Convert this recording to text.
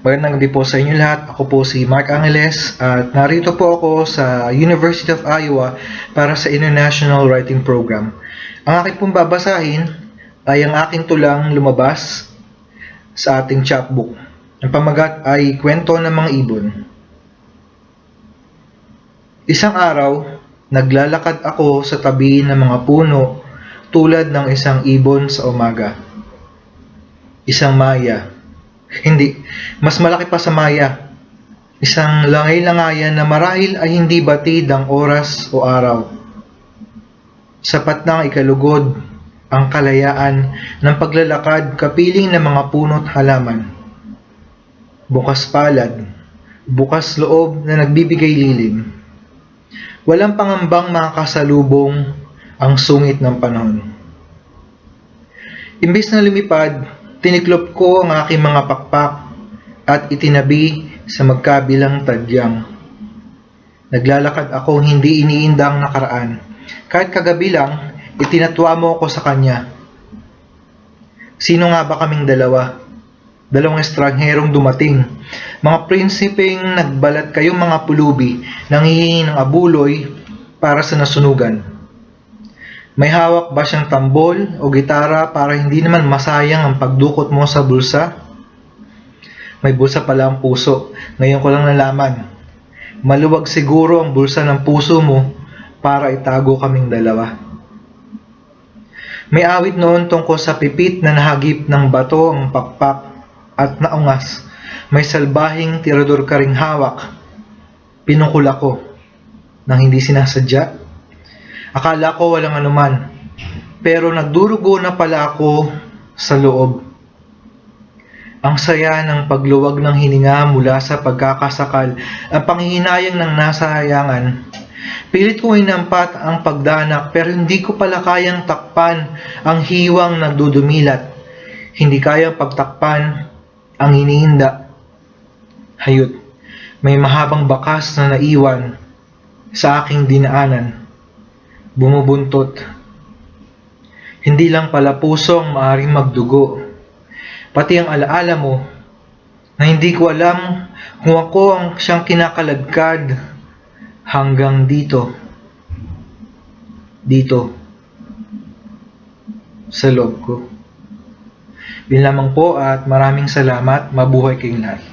Magandang gabi po sa inyo lahat. Ako po si Mark Angeles at narito po ako sa University of Iowa para sa International Writing Program. Ang aking pong babasahin ay ang aking tulang lumabas sa ating chapbook. Ang pamagat ay Kwento ng mga Ibon. Isang araw, naglalakad ako sa tabi ng mga puno tulad ng isang ibon sa umaga. Isang maya. Hindi, mas malaki pa sa maya. Isang langay-langayan na marahil ay hindi batid ang oras o araw. Sapat na ang ikalugod ang kalayaan ng paglalakad kapiling ng mga puno't halaman. Bukas palad, bukas loob na nagbibigay lilim. Walang pangambang makakasalubong ang sungit ng panahon. Imbis na lumipad, tiniklop ko ang aking mga pakpak at itinabi sa magkabilang tadyang. Naglalakad ako hindi iniinda ang nakaraan. Kahit kagabi lang, itinatwa mo ako sa kanya. Sino nga ba kaming dalawa? Dalawang estrangherong dumating. Mga prinsipeng nagbalat kayong mga pulubi, nanghihingi ng abuloy para sa nasunugan. May hawak ba siyang tambol o gitara para hindi naman masayang ang pagdukot mo sa bulsa? May bulsa pala ang puso. Ngayon ko lang nalaman. Maluwag siguro ang bulsa ng puso mo para itago kaming dalawa. May awit noon tungkol sa pipit na nahagip ng bato ang pakpak at naungas. May salbahing tirador ka hawak. Pinungkol ako nang hindi sinasadya. Akala ko walang anuman. Pero nagdurugo na pala ako sa loob. Ang saya ng pagluwag ng hininga mula sa pagkakasakal, ang panghihinayang ng nasahayangan. Pilit ko inampat ang pagdanak pero hindi ko pala kayang takpan ang hiwang nagdudumilat. Hindi kayang pagtakpan ang iniinda. Hayot, may mahabang bakas na naiwan sa aking dinaanan. Bumubuntot. Hindi lang pala puso ang maaaring magdugo. Pati ang alaala mo na hindi ko alam kung ako ang siyang kinakaladkad hanggang dito. Dito. Sa loob ko. Yun lamang po at maraming salamat. Mabuhay kayong lahat.